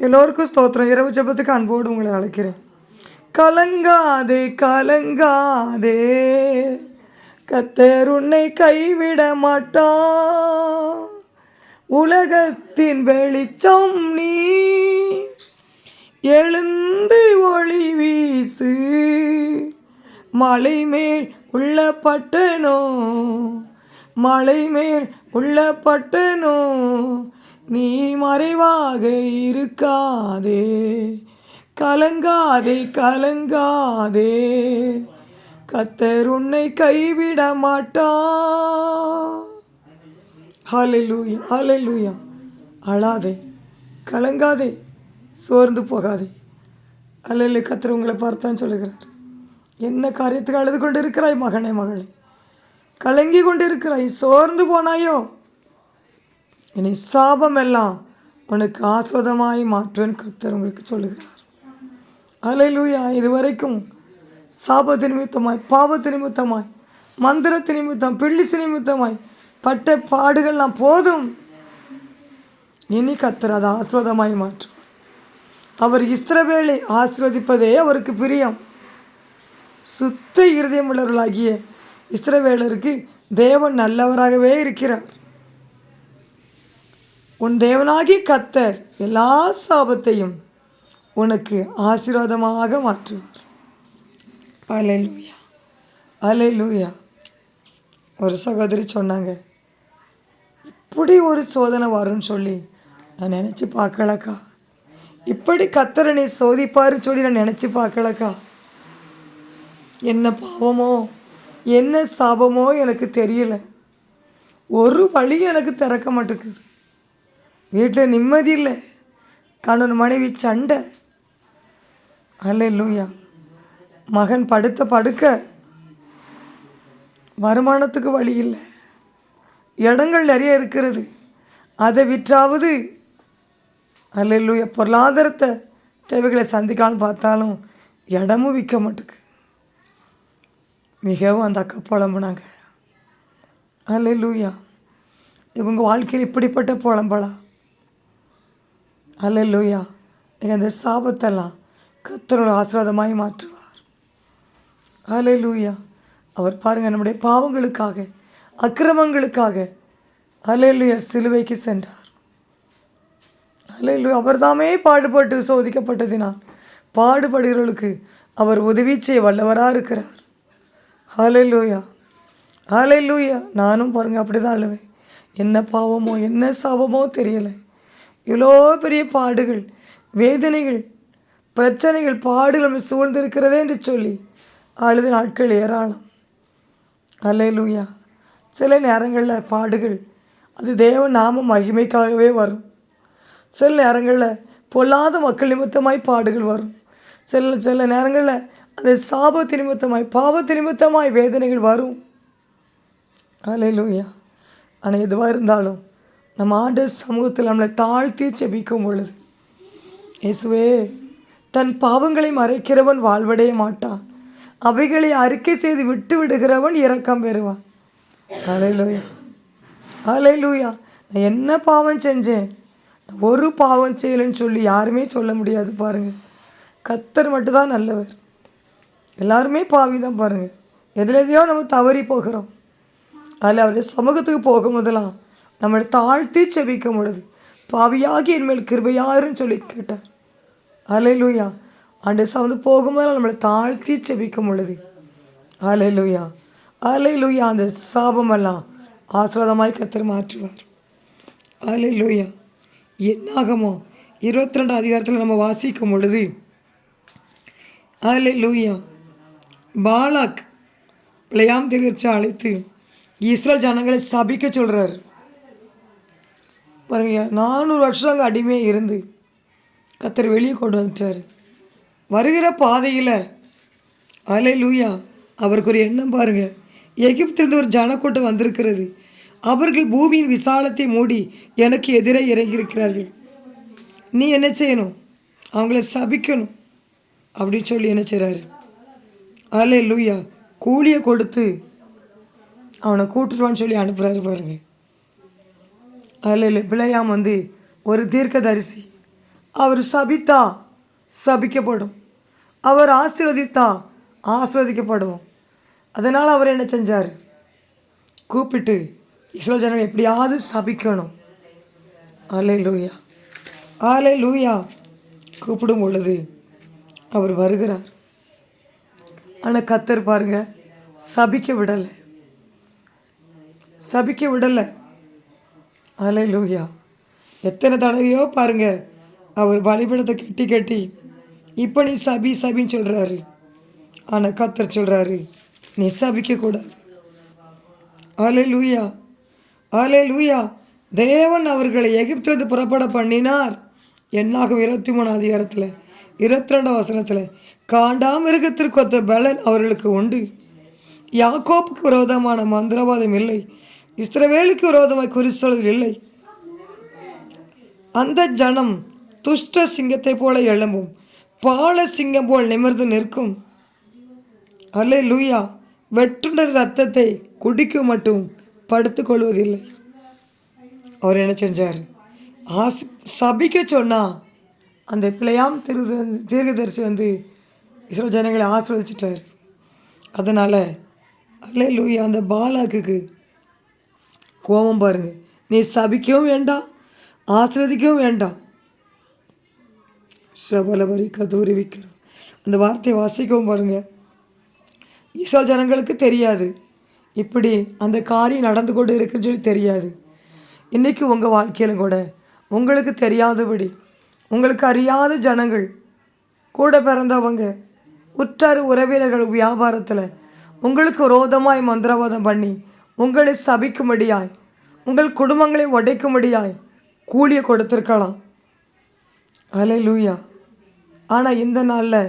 எல்லோருக்கும் ஸ்தோத்திரம். இரவு ஜபத்துக்கு அன்போடு உங்களை அழைக்கிறேன். கலங்காதே கலங்காதே. கத்தர் உன்னை கைவிட மாட்டா. உலகத்தின் வெளிச்சம் நீ. எழுந்து ஒளி வீசு. மலை மேல் உள்ள பட்டனோ மலை மேல் உள்ள பட்டனோ நீ மறைவாக இருக்காதே. கலங்காதே கலங்காதே. கத்தர் உன்னை கைவிட மாட்டா. ஹலெலூயா ஹலெலூயா அழாதே கலங்காதே சோர்ந்து போகாதே. அல்ல கத்தர் உங்களை பார்த்தான் சொல்லுகிறார். என்ன காரியத்துக்கு அழுது கொண்டு இருக்கிறாய் மகனே மகளே? கலங்கி கொண்டு இருக்கிறாய் சோர்ந்து போனாயோ? இனி சாபம் எல்லாம் உனக்கு ஆஸ்வதமாய் மாற்றுன்னு கத்தர் உங்களுக்கு சொல்லுகிறார். அலை லூயா இதுவரைக்கும் சாபத்து நிமித்தமாய் பாவத்து நிமித்தமாய் மந்திரத்து நிமித்தம் பிள்ளிசு நிமித்தமாய் பட்ட பாடுகள்லாம் போதும். இனி கத்தர் அதை ஆஸ்வதமாய் மாற்றுவார் அவர் இஸ்ரவேலை ஆசிர்வதிப்பதே அவருக்கு பிரியம். சுத்த இருதயமுள்ளவர்களாகிய இஸ்ரவேலருக்கு தேவன் நல்லவராகவே இருக்கிறார். உன் தேவனாகி கத்தர் எல்லா சாபத்தையும் உனக்கு ஆசீர்வாதமாக மாற்றுவார். அலையலூயா அலையலூயா ஒரு சகோதரி சொன்னாங்க இப்படி ஒரு சோதனை வரும்னு சொல்லி நான் நினச்சி பார்க்கலக்கா. இப்படி கத்தரை நீ சோதிப்பாருன்னு சொல்லி நான் நினச்சி பார்க்கலக்கா. என்ன பாவமோ என்ன சாபமோ எனக்கு தெரியல. ஒரு வழி எனக்கு திறக்க மாட்டேங்குது. வீட்டில் நிம்மதி இல்லை. கணவன் மனைவி சண்டை. அல்ல மகன் படுத்த படுக்க. வருமானத்துக்கு வழி இல்லை. இடங்கள் நிறைய இருக்கிறது. அதை விற்றாவது. அல்ல பொருளாதாரத்தை தேவைகளை சந்திக்கலான்னு பார்த்தாலும் இடமும் விற்க மாட்டுக்கு. மிகவும் அந்த அக்கா புலம்புனாங்க. அல்ல இவங்க வாழ்க்கையில் இப்படிப்பட்ட புலம்பலாம் அல்லேலூயா நீங்கள் அந்த சாபத்தெல்லாம் கத்தரோட ஆசீர்வாதமாய் மாற்றுவார். அல்லேலூயா அவர் பாருங்கள் நம்முடைய பாவங்களுக்காக அக்கிரமங்களுக்காக அல்லேலூயா சிலுவைக்கு சென்றார். அலையலு அவர் தாமே பாடுபட்டு சோதிக்கப்பட்டதினால் பாடுபடுகிறவர்களுக்கு அவர் உதவி செய்ய வல்லவராக இருக்கிறார். ஹalleluya ஹalleluya நானும் பாருங்கள் அப்படி தான் அழுவேன். என்ன பாவமோ என்ன சாபமோ தெரியலை. இவ்வளோ பெரிய பாடுகள் வேதனைகள் பிரச்சனைகள் பாடுகள் நம்மை சூழ்ந்திருக்கிறதே என்று சொல்லி அழுது நாட்கள் ஏராளம். அல்லையிலூயா சில நேரங்களில் பாடுகள் அது தேவ நாம மகிமைக்காகவே வரும். சில நேரங்களில் பொல்லாத மக்கள் நிமித்தமாய் பாடுகள் வரும். சில சில நேரங்களில் அந்த சாபத்து நிமித்தமாய் பாவத்து நிமித்தமாய் வேதனைகள் வரும். அலையிலூயா ஆனால் எதுவாக இருந்தாலும் நம்ம ஆண்டு சமூகத்தில் நம்மளை தாழ்த்தி செபிக்கும் பொழுது இயேசுவே தன் பாவங்களை மறைக்கிறவன் வாழ்வடைய மாட்டான். அவைகளை அறிக்கை செய்து விட்டு விடுகிறவன் இரக்கம் பெறுவான். அலையிலூயா அலையிலூயா நான் என்ன பாவம் செஞ்சேன்? ஒரு பாவம் செய்யலைன்னு சொல்லி யாருமே சொல்ல முடியாது பாருங்கள் கத்தர் மட்டும்தான் நல்லவர். எல்லாருமே பாவி தான் பாருங்கள் எதில் எதையோ நம்ம தவறி போகிறோம். அதில் அவருடைய சமூகத்துக்கு போகும் முதலாம் நம்மளை தாழ்த்தி செபிக்கும் பொழுது பாவியாகி என்மேல் கிருபையாருன்னு சொல்லி கேட்டார். அலையிலூயா ஆண்டு வந்து போகும்போது நம்மளை தாழ்த்தி செபிக்கும் பொழுது அலையிலூயா அலையிலூயா அந்த சாபமெல்லாம் ஆசிரதமாய் கத்தர் மாற்றுவார். அலையிலூயா என்னாகமோ இருபத்தி ரெண்டு அதிகாரத்தில் நம்ம வாசிக்கும் பொழுது அலையிலூயா பாலாக் பிழையாம் திகழ்ச்சி அழைத்து இஸ்ரேல் ஜனங்களை சபிக்க சொல்கிறார் பாருங்க நானூறு வருஷம் அங்கே அடிமையாக இருந்து கத்தர் வெளியே கொண்டு வந்துட்டார். வருகிற பாதையில் அலை லூயா அவருக்கு ஒரு எண்ணம் பாருங்கள் எகிப்திலிருந்து ஒரு ஜனக்கூட்டம் வந்திருக்கிறது. அவர்கள் பூமியின் விசாலத்தை மூடி எனக்கு எதிரே இறங்கியிருக்கிறார்கள். நீ என்ன செய்யணும்? அவங்கள சபிக்கணும். அப்படின்னு சொல்லி என்ன செய்கிறாரு அலை லூயா கூலியை கொடுத்து அவனை கூட்டுருவான்னு சொல்லி அனுப்புகிறாரு பாருங்கள் அதில் இல்லை பிள்ளையாம் வந்து ஒரு தீர்க்கதரிசி. அவர் சபித்தா சபிக்கப்படும். அவர் ஆசீர்வதித்தா ஆசீர்வதிக்கப்படுவோம் அதனால் அவர் என்ன செஞ்சார்? கூப்பிட்டு இஸ்ரோ ஜனம் எப்படியாவது சபிக்கணும். ஆலை லூயா ஆலை லூயா கூப்பிடும் பொழுது அவர் வருகிறார். ஆனால் கத்தர் பாருங்க சபிக்க விடலை. சபிக்க விடலை. அலை லூயா எத்தனை தடவையோ பாருங்கள் அவர் பலிபீடத்தை கட்டி கட்டி இப்போ நீ சபி சபின்னு சொல்கிறாரு ஆனால் கத்தர் சொல்கிறாரு நீ சபிக்கக்கூடாது அலை லூயா அலை லூயா தேவன் அவர்களை எகிப்திலிருந்து புறப்பட பண்ணினார். என்னாகும் இருபத்தி மூணு அதிகாரத்தில் இருபத்தி ரெண்டாம் வசனத்தில் காண்டாமிருகத்திற்கு ஒத்த பலன் அவர்களுக்கு உண்டு. யாக்கோப்புக்கு விரோதமான மந்திரவாதம் இல்லை. இஸ்ரவேலுக்கு விரோதமாய் குறிச்சொல்கள் இல்லை. அந்த ஜனம் துஷ்ட சிங்கத்தைப் போல எழும்பும். பால சிங்கம் போல் நிமிர்ந்து நிற்கும். அல்லே லூயா வெற்றுண்ட ரத்தத்தை குடிக்க மட்டும் படுத்துக்கொள்வதில்லை அவர் என்ன செஞ்சார்? ஆசி சபிக்க சொன்னால் அந்த பிள்ளையாம் திரு தீர்க்கதரிசி வந்து இஸ்ரோ ஜனங்களை ஆசிர்வதிச்சிட்டார். அதனால் அல்லே லூயா அந்த பாலாக்குக்கு கோபம் பாருங்க நீ சபிக்கவும் வேண்டாம் ஆசிர்வதிக்கவும் வேண்டாம் சபலபரி கதூரி விற்கிறோம் அந்த வார்த்தையை வாசிக்கவும் பாருங்க ஈஸ்வர ஜனங்களுக்கு தெரியாது. இப்படி அந்த காரியம் நடந்து கொண்டு இருக்குன்னு சொல்லி தெரியாது இன்றைக்கி உங்கள் வாழ்க்கையிலும் கூட உங்களுக்கு தெரியாதபடி உங்களுக்கு அறியாத ஜனங்கள் கூட பிறந்தவங்க உற்றார் உறவினர்கள் வியாபாரத்தில் உங்களுக்கு விரோதமாய் மந்திரவாதம் பண்ணி உங்களை சபிக்கும்படியாய் உங்கள் குடும்பங்களை உடைக்கும்படியாய் கூலியை கொடுத்துருக்கலாம். அலை லூயா ஆனால் இந்த நாளில்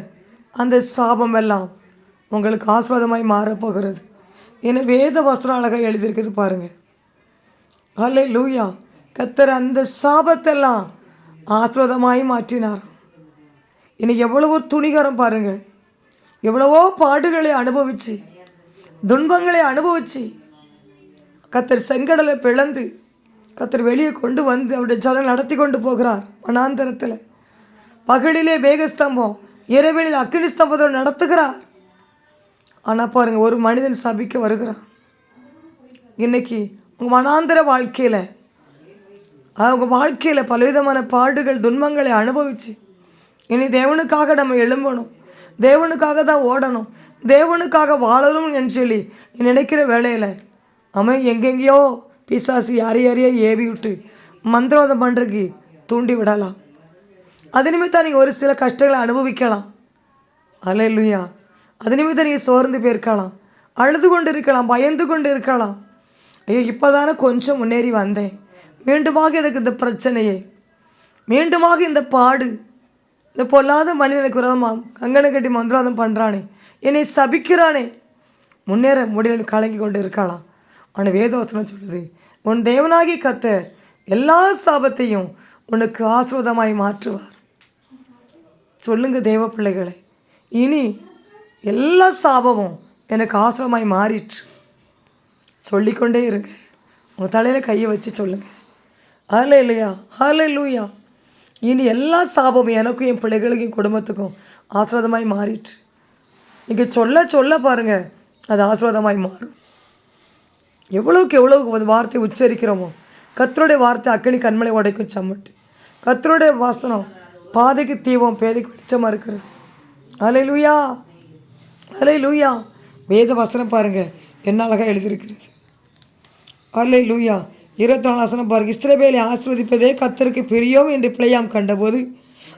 அந்த சாபம் எல்லாம் உங்களுக்கு ஆஸ்வாதமாய் மாறப்போகிறது. என வேத வஸ்திரம் அழகாக எழுதியிருக்குது பாருங்கள் அலை லூயா கத்தர் அந்த சாபத்தெல்லாம் ஆஸ்வாதமாய் மாற்றினார். இனி எவ்வளவோ துணிகரம் பாருங்கள் எவ்வளவோ பாடுகளை அனுபவித்து துன்பங்களை அனுபவித்து கத்தர் செங்கடலை பிளந்து கத்தர் வெளியே கொண்டு வந்து அவருடைய ஜனம் நடத்தி கொண்டு போகிறார் வனாந்தரத்தில். பகலிலே மேகஸ்தம்பம் இரவிலில் அக்னி ஸ்தம்பத்தோடு நடத்துகிறார். ஆனால் பாருங்கள் ஒரு மனிதன் சபிக்க வருகிறான். இன்னைக்கு உங்கள் மனாந்தர வாழ்க்கையில் அவங்க வாழ்க்கையில் பலவிதமான பாடுகள் துன்பங்களை அனுபவிச்சு இனி தேவனுக்காக நம்ம எழும்பணும். தேவனுக்காக தான் ஓடணும். தேவனுக்காக வாழணும் என்று சொல்லி நீ நினைக்கிற வேலையில் அவன் எங்கெங்கேயோ பிசாசு யாரை யாரையோ ஏவி விட்டு மந்திரவாதம் பண்ணுறதுக்கு தூண்டி விடலாம். அது நிமித்தம் நீங்கள் ஒரு சில கஷ்டங்களை அனுபவிக்கலாம். அலையிலுயா அது நிமித்தம் நீங்கள் சோர்ந்து போயிருக்கலாம். அழுது கொண்டு இருக்கலாம் பயந்து கொண்டு இருக்கலாம் ஐயோ இப்போ தானே கொஞ்சம் முன்னேறி வந்தேன். மீண்டுமாக எனக்கு இந்த பிரச்சனையே. மீண்டுமாக இந்த பாடு. இந்த பொல்லாத மனிதனுக்கு விரோதமாக கங்கனை கட்டி மந்திரவாதம் பண்ணுறானே என்னை சபிக்கிறானே. முன்னேற முடியல கலங்கி கொண்டு இருக்கலாம். ஆனால் வேதவசனம் சொல்லுது. உன் தேவனாகி கத்தர் எல்லா சாபத்தையும் உனக்கு ஆசிர்வாதமாய் மாற்றுவார். சொல்லுங்க தேவ பிள்ளைகளை. இனி எல்லா சாபமும் எனக்கு ஆசிரமாய் மாறிற்று. சொல்லிக்கொண்டே இருங்க. உங்கள் தலையில் கையை வச்சு சொல்லுங்கள் ஹலே இல்லையா ஹலே லூயா இனி எல்லா சாபமும் எனக்கும் என் பிள்ளைகளுக்கும் என் குடும்பத்துக்கும் ஆசிரதமாய் மாறிற்று. நீங்கள் சொல்ல சொல்ல பாருங்கள் அது ஆசிரதமாய் மாறும். எவ்வளோக்கு எவ்வளோ அந்த வார்த்தையை உச்சரிக்கிறோமோ கத்தருடைய வார்த்தை அக்கனி கண்மலை உடைக்கும் சம்மட்டு. கத்தருடைய வாசனம் பாதைக்கு தீவம் பேதைக்கு வெளிச்சமாக இருக்கிறது. அலை லூயா அலை லூயா வேத வசனம் பாருங்கள் என்ன அழகாக எழுதியிருக்கிறது. அலை லூயா இருபத்தி நாலு வசனம் பாருங்க இஸ்ரேபேலை ஆசிர்வதிப்பதே கத்தருக்கு பிரியோம் என்று பிழையாம் கண்டபோது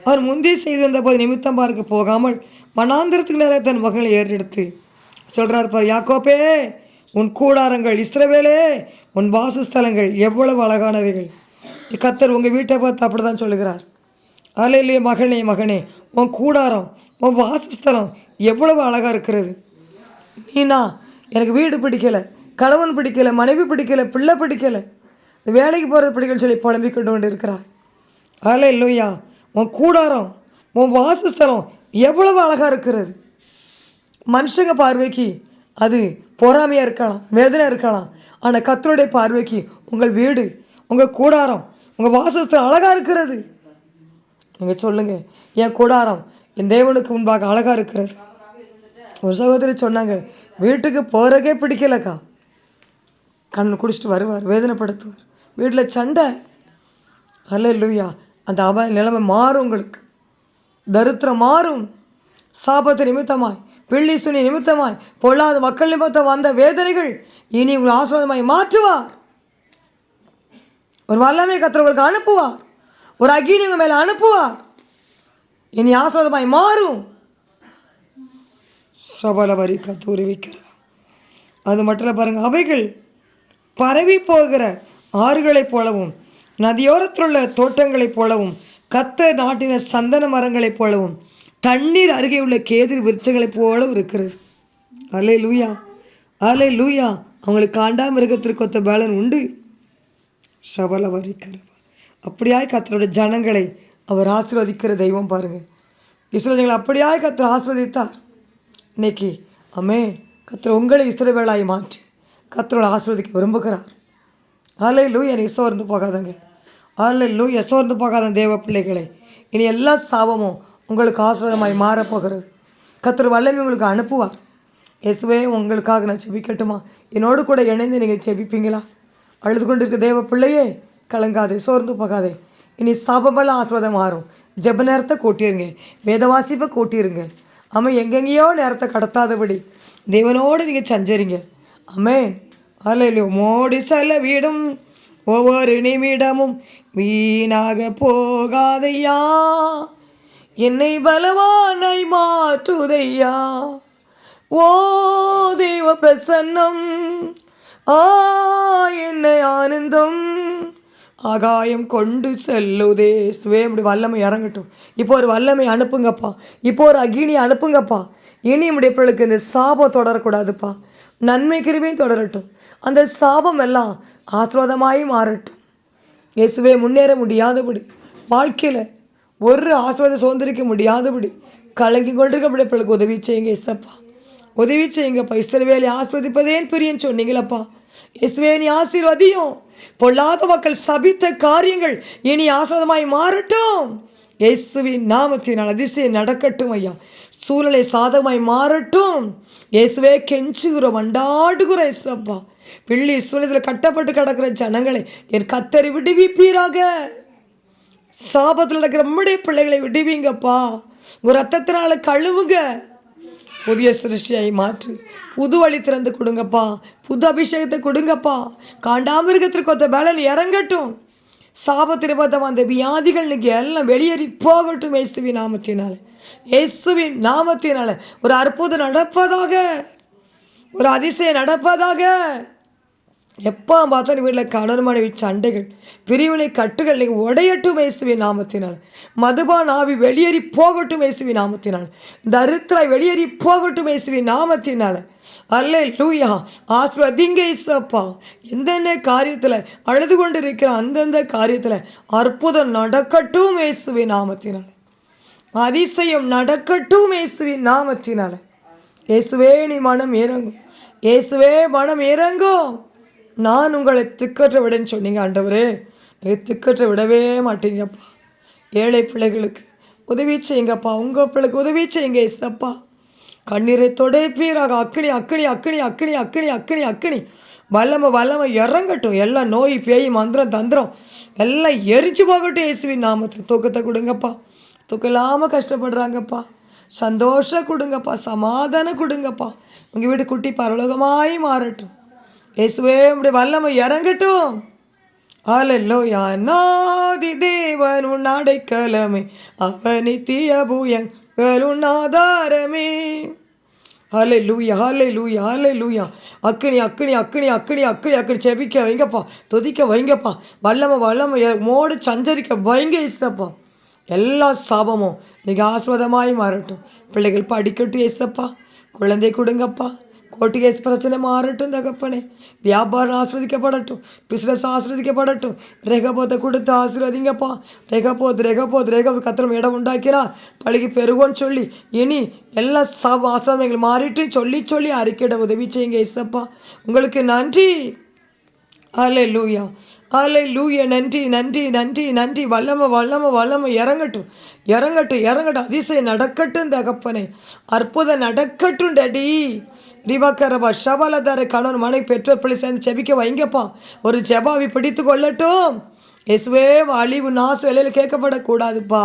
அவர் முந்தைய செய்திருந்த போது நிமித்தம் பார்க்க போகாமல் மனாந்திரத்துக்கு நேரம் தன் மகளை ஏறெடுத்து சொல்கிறார் பார் யாக்கோப்பே உன் கூடாரங்கள் இஸ்ரவேலே உன் வாசஸ்தலங்கள் எவ்வளவு அழகானவைகள். கத்தர் உங்கள் வீட்டை பார்த்து அப்படி தான் சொல்லுகிறார். அலையிலே மகனே மகனே உன் கூடாரம் உன் வாசஸ்தலம் எவ்வளவு அழகாக இருக்கிறது. நீனா எனக்கு வீடு பிடிக்கலை கணவன் பிடிக்கலை மனைவி பிடிக்கலை பிள்ளை பிடிக்கலை. இந்த வேலைக்கு போகிறது பிடிக்கலன்னு சொல்லி புலம்பிக் கொண்டு கொண்டு இருக்கிறார் அலை இல்லையா உன் கூடாரம் உன் வாசஸ்தலம் எவ்வளவு அழகாக இருக்கிறது. மனுஷங்க பார்வைக்கு அது பொறாமையாக இருக்கலாம் வேதனை இருக்கலாம். ஆனால் கத்தருடைய பார்வைக்கு உங்கள் வீடு உங்கள் கூடாரம் உங்கள் வாசஸ்தலம் அழகாக இருக்கிறது. நீங்கள் சொல்லுங்கள் என் கூடாரம் என் தேவனுக்கு முன்பாக அழகாக இருக்கிறது. ஒரு சகோதரி சொன்னாங்க வீட்டுக்கு போகிறக்கே பிடிக்கலக்கா. கண் குடிச்சிட்டு வருவார் வேதனைப்படுத்துவார். வீட்டில் சண்டை. அல்ல இல்லையா அந்த அபாய நிலைமை மாறும் உங்களுக்கு. தரித்திரம் மாறும். சாபத்தை நிமித்தமாய். பிள்ளி சுனி நிமித்தமாய் பொல்லாத மக்கள் நிமித்தம் வந்த வேதனைகள் இனி உங்களை ஆசிரதமாய் மாற்றுவார். ஒரு வல்லமை கத்திரவர்களுக்கு அனுப்புவார். ஒரு அக்னி உங்கள் மேலே அனுப்புவார். இனி ஆசிரதமாய் மாறும். சபலவரி கத்தூரி வைக்கிறார் அது மட்டும் இல்லை பாருங்கள் அவைகள் பரவி போகிற ஆறுகளைப் போலவும் நதியோரத்தில் உள்ள தோட்டங்களைப் போலவும் கத்த நாட்டின சந்தன மரங்களைப் போலவும் தண்ணீர் அருகே உள்ள கேதிர் விருட்சங்களைப் போலவும் இருக்கிறது. அலே லூயா அலே லூயா அவங்களுக்கு காண்டா மிருகத்திற்கு ஒத்த பேலன் உண்டு. சபல வரிக்கிறவா அப்படியாய் கத்தருடைய ஜனங்களை அவர் ஆசீர்வதிக்கிற தெய்வம் பாருங்கள் இஸ்ரேலங்களை அப்படியாய் கத்தர் ஆசீர்வதித்தார். இன்னைக்கு அமே கத்தர் உங்களை இஸ்ரவேலாய் மாற்றி கத்தரோட ஆசீர்வதிக்க விரும்புகிறார். ஆலை லூ என்னை சோர்ந்து போகாதங்க. ஆலை லூ சோர்ந்து போகாத தேவ பிள்ளைகளை. இனி எல்லா சாபமும் உங்களுக்கு ஆசிரதமாய் மாறப்போகிறது. கத்திர வல்லமை உங்களுக்கு அனுப்புவார். இயேசுவே உங்களுக்காக நான் செபிக்கட்டுமா என்னோடு கூட இணைந்து நீங்கள் செபிப்பீங்களா அழுது கொண்டிருக்க தேவ பிள்ளையே கலங்காதே சோர்ந்து போகாதே. இனி சபபல ஆசிரதம் மாறும். ஜெப நேரத்தை கூட்டிருங்க. வேதவாசிப்பை கூட்டிருங்க. ஆமாம் எங்கெங்கேயோ நேரத்தை கடத்தாதபடி தேவனோடு நீங்கள் சஞ்சரிங்க. அமேன் அல்லையோ மோடி செலவிடும் ஒவ்வொரு நிமிடமும் வீணாக போகாதையா? என்னை பலவானாய் மாற்றுதையா? ஓ தேவ பிரசன்னம். ஆ என்னை ஆனந்தம். ஆகாயம் கொண்டு செல்லுதே. சுவே இப்படி வல்லமை இறங்கட்டும். இப்போ ஒரு வல்லமை அனுப்புங்கப்பா. இப்போ ஒரு அக்னி அனுப்புங்கப்பா. இனி நம்முடைய இந்த சாபம் தொடரக்கூடாதுப்பா. நன்மை கிருமையும் தொடரட்டும். அந்த சாபம் எல்லாம் ஆசீர்வாதமாய் மாறட்டும். இயேசுவே முன்னேற முடியாதபடி வாழ்க்கையில் ஒரு ஆசீர்வாதம் சுதந்திரிக்க முடியாதபடி கலங்கி கொண்டிருக்கப்படி பிள்ளைக்கு உதவி செய்யுங்க இசப்பா உதவி செய்யுங்கப்பா இஸ்ரவேலை ஆஸ்வதிப்பதேன் பிரியன்னு சொன்னீங்களப்பா. இயேசுவே நீ ஆசீர்வதியும் பொல்லாத மக்கள் சபித்த காரியங்கள் இனி ஆசிரதமாய் மாறட்டும். இயேசுவின் நாமத்தினால் அதிசயம் நடக்கட்டும் ஐயா. சூழலை சாதகமாய் மாறட்டும். இயேசுவே கெஞ்சுகிறோம் அண்டாடுகிறோம் இயேசப்பா பிள்ளை சூழத்தில் கட்டப்பட்டு கிடக்கிற ஜனங்களை என் கத்தரி விடுவிப்பீராக. சாபத்தில் நடக்கிற நம்முடைய பிள்ளைகளை விடுவீங்கப்பா. உங்கள் ரத்தத்தினால கழுவுங்க. புதிய சிருஷ்டியை மாற்று. புது வழி திறந்து கொடுங்கப்பா. புது அபிஷேகத்தை கொடுங்கப்பா. காண்டாமிருகத்திற்கு ஒத்த பலன் இறங்கட்டும். சாபத்திருப்பதம் அந்த வியாதிகள் இன்னைக்கு எல்லாம் வெளியேறி போகட்டும் இயேசுவி நாமத்தினால. இயேசுவின் நாமத்தினால ஒரு அற்புதம் நடப்பதாக ஒரு அதிசயம் நடப்பதாக எப்போ பார்த்தா வீட்டில் கணவன் மனைவி சண்டைகள் பிரிவினை கட்டுகள் நீங்கள் உடையட்டும் இயேசுவி நாமத்தினால். மதுபான் ஆவி வெளியேறி போகட்டும் இயேசுவி நாமத்தினால். தரித்திராய் வெளியேறி போகட்டும் இயேசுவி நாமத்தினால். அல்ல லூயா ஆஸ்வதிங்க இசப்பா எந்தெந்த காரியத்தில் அழுது கொண்டு இருக்கிற அந்தந்த காரியத்தில் அற்புதம் நடக்கட்டும் இயேசுவி நாமத்தினால். அதிசயம் நடக்கட்டும் இயேசுவி நாமத்தினால். இயேசுவே நீ மனம் இறங்கும். இயேசுவே மனம் இறங்கும். நான் உங்களை திக்கற்ற விடன்னு சொன்னீங்க ஆண்டவரே. நீங்கள் திக்கற்ற விடவே மாட்டீங்கப்பா. ஏழை பிள்ளைகளுக்கு உதவி செய்யுங்கப்பா. உங்கள் பிள்ளைக்கு உதவி செய்யுங்க இசப்பா கண்ணீரை தொடைப்பீராக. அக்னி அக்னி அக்னி அக்னி அக்னி அக்னி அக்னி வல்லமை வல்லமை இறங்கட்டும். எல்லாம் நோய் பேய் மந்திரம் தந்திரம் எல்லாம் எரிஞ்சு போகட்டும் இயேசுவின் நாமத்தில். தூக்கத்தை கொடுங்கப்பா. தூக்கம் இல்லாமல் கஷ்டப்படுறாங்கப்பா. சந்தோஷம் கொடுங்கப்பா. சமாதானம் கொடுங்கப்பா. உங்கள் வீடு குட்டி பரலோகமாய் மாறட்டும். இயேசுவே உடைய வல்லமை இறங்கட்டும். அலல்லோயா நாதி தேவன் உன் அடைக்கலமே. அவனி தீயபூயங்கள் உன் ஆதாரமே. ஹலே லூயா ஹலே லூயா ஹலே லூயா அக்கினி அக்கினி அக்கினி அக்கினி அக்கினி அக்கினி செவிக்க வைங்கப்பா துதிக்க வைங்கப்பா. வல்லமை வல்லமை மோடு சஞ்சரிக்க வைங்க இசப்பா எல்லா சாபமும் நீங்கள் ஆஸ்வதமாய் மாறட்டும். பிள்ளைகள் படிக்கட்டும் இசப்பா குழந்தை கொடுங்கப்பா. கோட்டிகேஸ் பிரச்சனை மாறட்டும் தகப்பனே வியாபாரம் ஆஸ்வதிக்கப்படட்டும் பிஸ்னஸ் ஆஸ்வதிக்கப்படட்டும் ரெகபோத்தை கொடுத்து ஆசீர்வதிங்கப்பா ரெகபோத் ரேகபோத் ரெகபோத் கத்திரம் இடம் உண்டாக்கிறா பழகி பெருகோன்னு சொல்லி இனி எல்லா சாப ஆசிரதங்கள் மாறிட்டு சொல்லி சொல்லி அறிக்கையிட உதவி செய்யுங்க இசப்பா அலை லூயா அலை லூயா நன்றி நன்றி நன்றி நன்றி. வல்லம வல்லம வல்லம. இறங்கட்டும். இறங்கட்டும் இறங்கட்டும். அதிசயம் நடக்கட்டும் தகப்பனே. அற்புதம் நடக்கட்டும் டடி. ரிவாக்கரபா ஷபலதார கணவன் மனை பெற்றோர் பிள்ளை சேர்ந்து செபிக்க வைங்கப்பா. ஒரு ஜெபாவி பிடித்து கொள்ளட்டும். இயேசுவே அழிவு நாசம் இலையில் கேட்கப்படக்கூடாதுப்பா.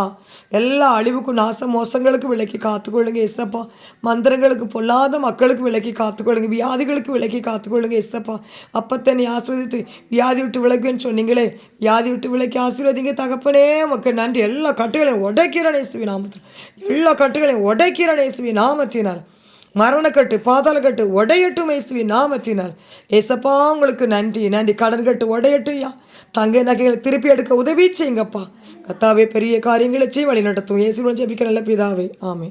எல்லா அழிவுக்கும் நாசம் மோசங்களுக்கு விலக்கி காத்துக்கொள்ளுங்க இசப்பா மந்திரங்களுக்கு பொல்லாத மக்களுக்கு விலக்கி காத்துக்கொள்ளுங்க. வியாதிகளுக்கு விலக்கி காத்துக்கொள்ளுங்க இசப்பா அப்பத்தை நீ ஆசீர்வதித்து வியாதி விட்டு விளக்குன்னு சொன்னீங்களே வியாதி விட்டு விலக்கி ஆசீர்வதிங்க தகப்பனே. மக்கள் நன்றி. எல்லா கட்டுகளையும் உடைக்கிறேன் இயேசுவி நாமத்தில். எல்லா கட்டுகளையும் உடைக்கிறேன் இயேசுவி நாமத்தினால். மரணக்கட்டு பாதாளக்கட்டு உடையட்டும் இயேசுவி நாமத்தினால். ஏசப்பா உங்களுக்கு நன்றி நன்றி. கடன் கட்டு உடையட்டும்யா. தங்க நகைகளை திருப்பி எடுக்க உதவி செய்யுங்கப்பா. கத்தாவே பெரிய காரியங்களை செய்ய வழி நடத்தும் இயேசுடன் ஜெபிக்க நல்ல பிதாவே. ஆமே